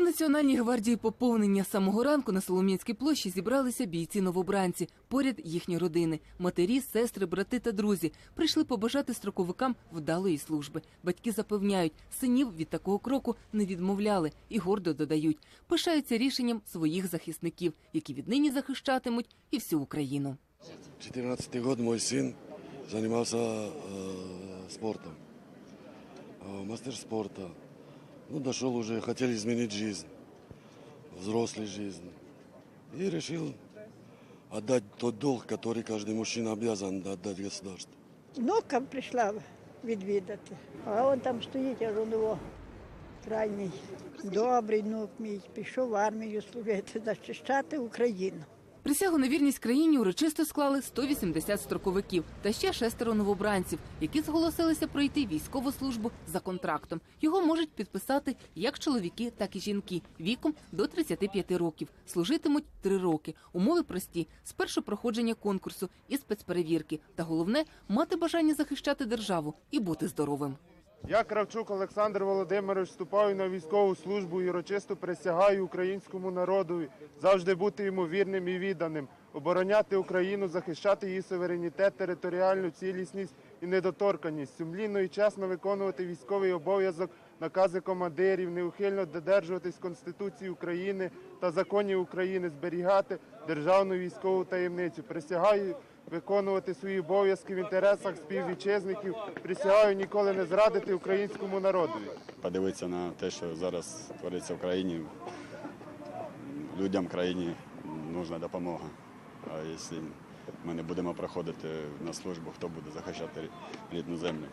У Національній гвардії поповнення з самого ранку на Солом'янській площі зібралися бійці новобранці. Поряд їхні родини, матері, сестри, брати та друзі прийшли побажати строковикам вдалої служби. Батьки запевняють, синів від такого кроку не відмовляли і гордо додають, пишаються рішенням своїх захисників, які віднині захищатимуть і всю Україну. 14 год мой сын занимался э, спортом, э, мастер спорта. Ну, дошел уже, хотел изменить жизнь, взрослую жизнь. И решил отдать тот долг, который каждый мужчина обязан отдать государству. Внукам прийшла відвідати. А він там стоїть, аж у нього крайній. Добрий внук мій, пішов в армію служити, захищати Україну. Присягу на вірність країні урочисто склали 180 строковиків та ще шестеро новобранців, які зголосилися пройти військову службу за контрактом. Його можуть підписати як чоловіки, так і жінки віком до 35 років. Служитимуть три роки. Умови прості: спершу проходження конкурсу і спецперевірки. Та головне мати бажання захищати державу і бути здоровим. Я Кравчук Олександр Володимирович вступаю на військову службу і урочисто присягаю українському народу завжди бути йому вірним і відданим, обороняти Україну, захищати її суверенітет, територіальну цілісність і недоторканність, сумлінно і чесно виконувати військовий обов'язок, накази командирів, неухильно додержуватись Конституції України та законів України, зберігати державну військову таємницю. Присягаю виконувати свої обов'язки в інтересах співвітчизників. Присягаю ніколи не зрадити українському народові. подивитися на те, що зараз твориться в країні. Людям країні нужна допомога. А якщо ми не будемо проходити на службу, хто буде захищати рідну землю?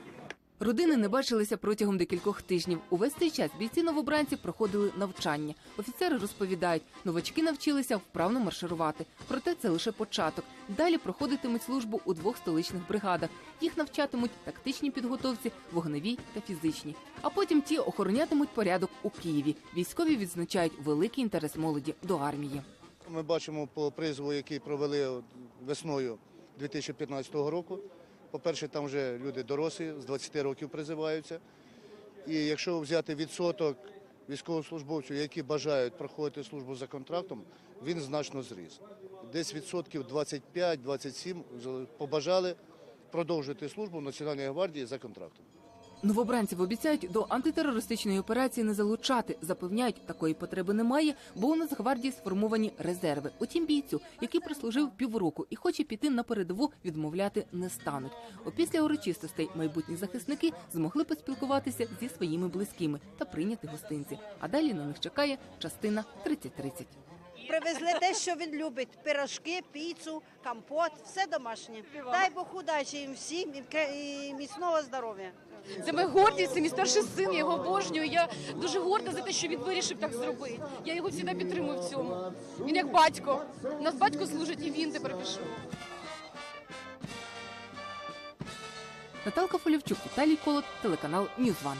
Родини не бачилися протягом декількох тижнів. Увесь цей час бійці новобранці проходили навчання. Офіцери розповідають, новачки навчилися вправно марширувати. Проте це лише початок. Далі проходитимуть службу у двох столичних бригадах. Їх навчатимуть тактичній підготовці, вогневій та фізичній. А потім ті охоронятимуть порядок у Києві. Військові відзначають великий інтерес молоді до армії. Ми бачимо по призову, який провели весною 2015 року. По-перше, там вже люди дорослі, з 20 років призиваються. І якщо взяти відсоток військовослужбовців, які бажають проходити службу за контрактом, він значно зріс. Десь відсотків 25-27 побажали продовжити службу в Національній гвардії за контрактом. Новобранців обіцяють до антитерористичної операції не залучати. Запевняють, такої потреби немає, бо у Нацгвардії сформовані резерви. Утім, бійцю, який прослужив півроку і хоче піти на передову, відмовляти не стануть. Опісля урочистостей майбутні захисники змогли поспілкуватися зі своїми близькими та прийняти гостинці. А далі на них чекає частина 30-30. Привезли те, що він любить: пирожки, піцу, компот, все домашнє. Дай Бог удачі їм всім і міцного здоров'я. Це моя гордість, це мій старший син, я його обожнюю. Я дуже горда за те, що він вирішив так зробити. Я його завжди підтримую в цьому. Він як батько. У нас батько служить, і він тепер пішов. Наталка Фолівчук, Віталій Колот, телеканал Ньюзван.